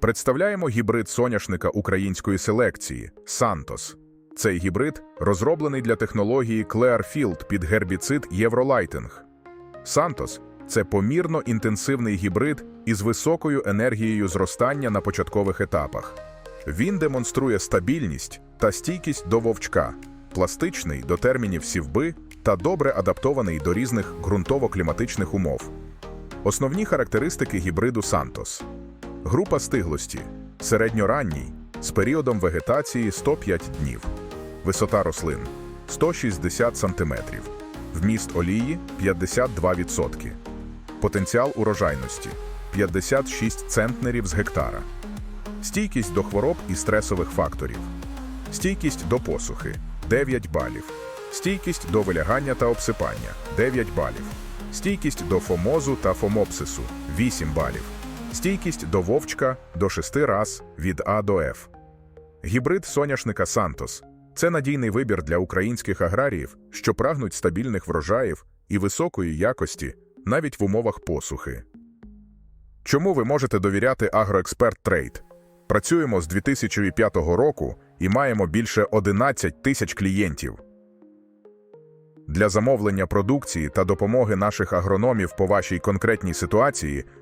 Представляємо гібрид соняшника української селекції Сантос. Цей гібрид розроблений для технології Clearfield під гербіцид Євролайтинг. Сантос це помірно інтенсивний гібрид із високою енергією зростання на початкових етапах. Він демонструє стабільність та стійкість до вовчка, пластичний до термінів сівби та добре адаптований до різних ґрунтово-кліматичних умов. Основні характеристики гібриду Сантос. Група стиглості середньоранній з періодом вегетації 105 днів. Висота рослин 160 см. Вміст олії 52%. Потенціал урожайності 56 центнерів з гектара. Стійкість до хвороб і стресових факторів. Стійкість до посухи 9 балів. Стійкість до вилягання та обсипання 9 балів. Стійкість до фомозу та фомопсису 8 балів. Стійкість до вовчка до 6 раз від А до Ф. Гібрид соняшника Сантос це надійний вибір для українських аграріїв, що прагнуть стабільних врожаїв і високої якості навіть в умовах посухи. Чому ви можете довіряти Агроексперт Трейд? Працюємо з 2005 року і маємо більше 11 тисяч клієнтів. Для замовлення продукції та допомоги наших агрономів по вашій конкретній ситуації